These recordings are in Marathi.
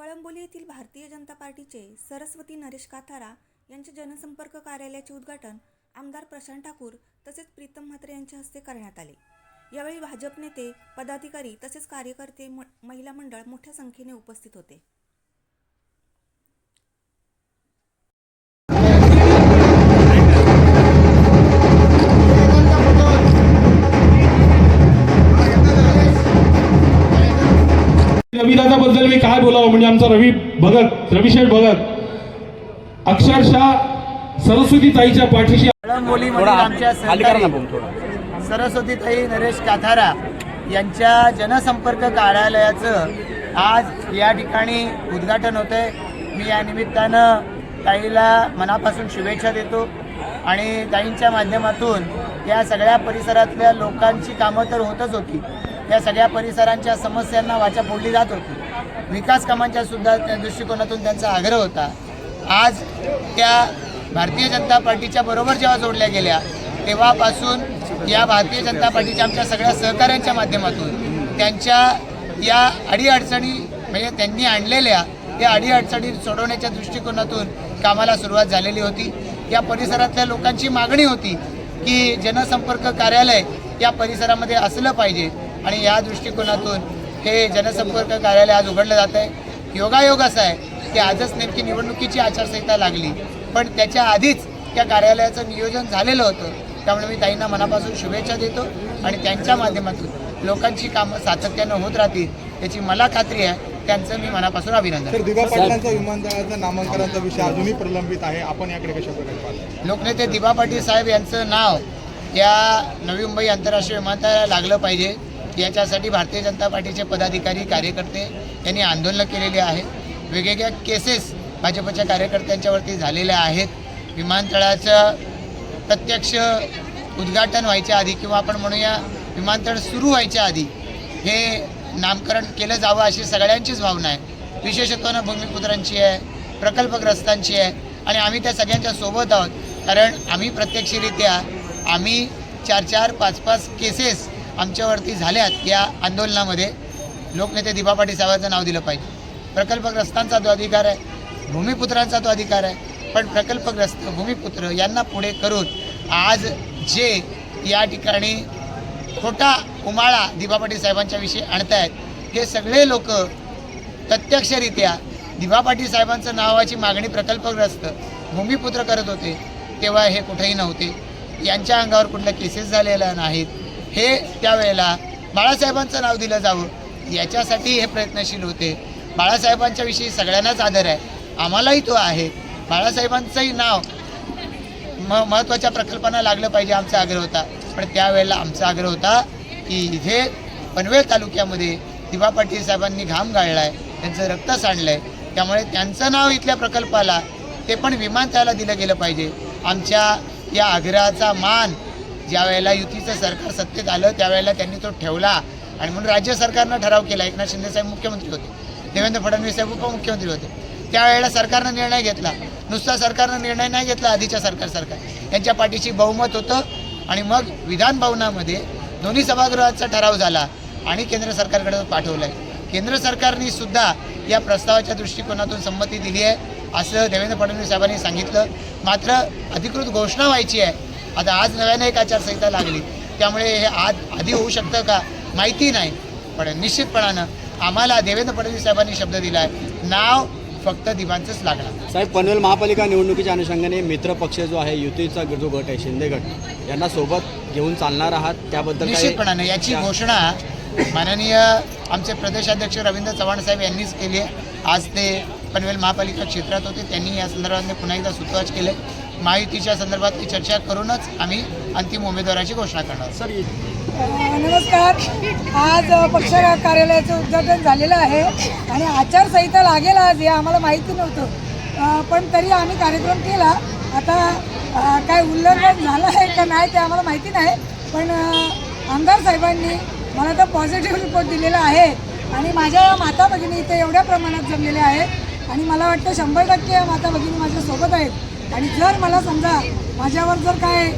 कळंबोली येथील भारतीय जनता पार्टीचे सरस्वती नरेश काथारा यांच्या जनसंपर्क कार्यालयाचे उद्घाटन आमदार प्रशांत ठाकूर तसेच प्रीतम म्हात्रे यांच्या हस्ते करण्यात आले. यावेळी भाजप नेते पदाधिकारी तसेच कार्यकर्ते म- महिला मंडळ मोठ्या संख्येने उपस्थित होते. आमचा रवी भगत रविशेठ भगत अक्षरशः सरस्वती ताईच्या पाठीशी आमच्या सहकारी सरस्वतीताई नरेश काथारा यांच्या जनसंपर्क कार्यालयाचं आज या ठिकाणी उद्घाटन होतं आहे मी या निमित्तानं ताईला मनापासून शुभेच्छा देतो आणि ताईंच्या माध्यमातून या सगळ्या परिसरातल्या लोकांची कामं तर होतच होती. या सगळ्या परिसरांच्या समस्यांना वाचा फोडली जात होती. विकास कामांच्या सुद्धा त्या दृष्टिकोनातून त्यांचा आग्रह होता. आज त्या भारतीय जनता पार्टीच्या बरोबर जेव्हा जोडल्या गेल्या तेव्हापासून या भारतीय जनता पार्टीच्या आमच्या सगळ्या सहकाऱ्यांच्या माध्यमातून त्यांच्या या अडीअडचणी म्हणजे त्यांनी आणलेल्या या अडीअडचणी सोडवण्याच्या दृष्टिकोनातून कामाला सुरुवात झालेली होती. या परिसरातल्या लोकांची मागणी होती की जनसंपर्क कार्यालय या परिसरामध्ये असलं पाहिजे आणि या दृष्टिकोनातून हे जनसंपर्क कार्यालय आज उघडलं जात आहे. योगायोग असा आहे की आजच नेमकी निवडणुकीची आचारसंहिता लागली. पण त्याच्या आधीच त्या कार्यालयाचं नियोजन झालेलं होतं. त्यामुळे मी ताईंना मनापासून शुभेच्छा देतो आणि त्यांच्या माध्यमातून लोकांची कामं सातत्यानं होत राहतील याची मला खात्री आहे. त्यांचं मी मनापासून अभिनंदन तर दिवा पाटलांचा विमानतळाचा नामांकनाचा विषय अजूनही प्रलंबित आहे. आपण याकडे कशा प्रकारे पाहता? लोकनेते दिबा पाटील साहेब यांचं नाव या नवी मुंबई आंतरराष्ट्रीय विमानतळाला लागलं पाहिजे. याच्यासाठी भारतीय जनता पार्टीचे पदाधिकारी कार्यकर्ते यांनी आंदोलनं केलेली आहेत. वेगवेगळ्या केसेस भाजपच्या कार्यकर्त्यांच्यावरती झालेल्या आहेत. विमानतळाचं प्रत्यक्ष उद्घाटन व्हायच्या आधी किंवा आपण म्हणूया विमानतळ सुरू व्हायच्या आधी हे नामकरण केलं जावं अशी सगळ्यांचीच भावना आहे. विशेषत्वानं भूमिपुत्रांची आहे प्रकल्पग्रस्तांची आहे आणि आम्ही त्या सगळ्यांच्या सोबत आहोत. कारण आम्ही प्रत्यक्षरित्या आम्ही चार चार पाच पाच केसेस आमच्यावरती झाल्यात या आंदोलनामध्ये लोकनेते दिबा पाटील साहेबांचं नाव दिलं पाहिजे. प्रकल्पग्रस्तांचा तो अधिकार आहे भूमिपुत्रांचा तो अधिकार आहे पण प्रकल्पग्रस्त भूमिपुत्र यांना पुढे करून आज जे या ठिकाणी खोटा उमाळा दिबा पाटील साहेबांच्या विषयी आणतायत हे सगळे लोक प्रत्यक्षरित्या दिभा पाटील साहेबांचं नावाची मागणी प्रकल्पग्रस्त भूमिपुत्र करत होते तेव्हा हे कुठेही नव्हते. यांच्या अंगावर कुठल्या केसेस झालेल्या नाहीत. हे त्यावेळेला बाळासाहेबांचं नाव दिलं जावं. याच्यासाठी हे प्रयत्नशील होते. बाळासाहेबांच्या विषयी सगळ्यांनाच आदर आहे. आम्हालाही तो आहे. बाळासाहेबांचंही नाव म महत्त्वाच्या प्रकल्पांना लागलं पाहिजे आमचा आग्रह होता. पण त्यावेळेला आमचा आग्रह होता की इथे पनवेल तालुक्यामध्ये दिबा पाटील साहेबांनी घाम गाळला आहे त्यांचं रक्त सांडलं आहे त्यामुळे त्यांचं नाव इथल्या प्रकल्पाला ते पण विमानतळाला दिलं गेलं पाहिजे. आमच्या या आग्रहाचा मान ज्या वेळेला युतीचं सरकार सत्तेत आलं त्यावेळेला त्यांनी तो ठेवला आणि म्हणून राज्य सरकारनं ठराव केला. एकनाथ शिंदे साहेब मुख्यमंत्री होते. देवेंद्र फडणवीस साहेब उपमुख्यमंत्री होते. त्यावेळेला सरकारनं निर्णय घेतला. नुसता सरकारनं निर्णय नाही घेतला आधीच्या सरकार सरकार. यांच्या पाठीशी बहुमत होतं आणि मग विधान भवनामध्ये दोन्ही सभागृहाचा ठराव झाला आणि केंद्र सरकारकडे तो पाठवला आहे. केंद्र सरकारने सुद्धा या प्रस्तावाच्या दृष्टिकोनातून संमती दिली आहे. असं देवेंद्र फडणवीस साहेबांनी सांगितलं. मात्र अधिकृत घोषणा व्हायची आहे. आता आज नव्याने एक आचारसंहिता लागली. त्यामुळे हे आज आधी होऊ शकतं का माहिती नाही. पण निश्चितपणानं आम्हाला देवेंद्र फडणवीस साहेबांनी शब्द दिला आहे नाव फक्त दिवांचंच लागणार. साहेब पनवेल महापालिका निवडणुकीच्या अनुषंगाने मित्र पक्ष जो आहे युतीचा जो गट आहे शिंदे गट यांना सोबत घेऊन चालणार आहात. त्याबद्दल निश्चितपणाने याची घोषणा माननीय आमचे प्रदेशाध्यक्ष रवींद्र चव्हाण साहेब यांनीच केली आहे. आज ते पनवेल महापालिका क्षेत्रात होते त्यांनी या संदर्भात पुन्हा एकदा सुतवाच केले. महायुतीच्या संदर्भातली चर्चा करूनच आम्ही अंतिम उमेदवाराची घोषणा करणार सर नमस्कार. आज पक्ष कार्यालयाचं उद्घाटन झालेलं आहे आणि आचारसंहिता लागेल आज हे आम्हाला माहिती नव्हतं. पण तरी आम्ही कार्यक्रम केला. आता काय उल्लंघन झालं आहे का नाही ते आम्हाला माहिती नाही. पण आमदार साहेबांनी मला तर पॉझिटिव्ह रिपोर्ट दिलेला आहे आणि माझ्या माता भगिनी इथे एवढ्या प्रमाणात जमलेल्या आहेत आणि मला वाटतं शंभर टक्के या माता भगिनी माझ्यासोबत आहेत. आणि जर मला समजा माझ्यावर जर काय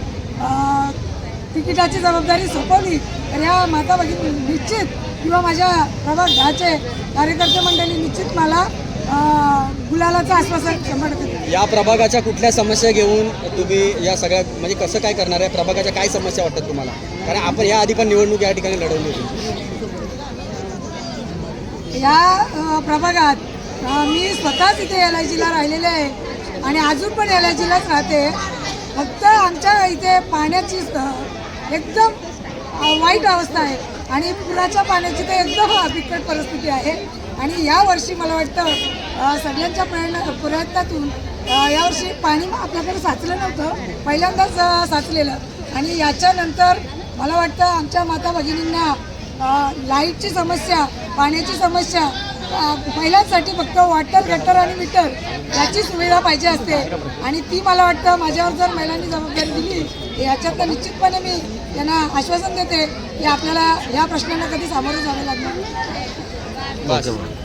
तिकिटाची जबाबदारी सोपवली तर ह्या माता भगिनी निश्चित किंवा माझ्या प्रभाग दहाचे कार्यकर्ते मंडळी निश्चित मला गुलालाचं आश्वासन शंभर. या प्रभागाच्या कुठल्या समस्या घेऊन तुम्ही या सगळ्या म्हणजे कसं काय करणार आहे? प्रभागाच्या काय समस्या वाटतात तुम्हाला? कारण आपण या आधी पण निवडणूक या ठिकाणी लढवली होती. या प्रभागात मी स्वतःच इथे एल आय जीला राहिलेले आहे. आणि अजून पण एल आय जीलाच राहते. फक्त आमच्या इथे पाण्याची एकदम वाईट अवस्था आहे. आणि पुराच्या पाण्याची तर एकदम बिकट परिस्थिती आहे. आणि यावर्षी मला वाटतं सगळ्यांच्या प्रयत्न प्रयत्नातून यावर्षी पाणी आपल्याकडे साचलं नव्हतं. पहिल्यांदाच साचलेलं. आणि याच्यानंतर मला वाटतं आमच्या माता भगिनींना लाईटची समस्या पाण्याची समस्या महिलांसाठी फक्त वॉटर गटर आणि मीटर याची सुविधा पाहिजे असते. आणि ती मला वाटतं माझ्यावर जर महिलांनी जबाबदारी दिली याच्यात तर निश्चितपणे मी त्यांना आश्वासन देते की आपल्याला ह्या प्रश्नांना कधी सामोरं जावं लागणार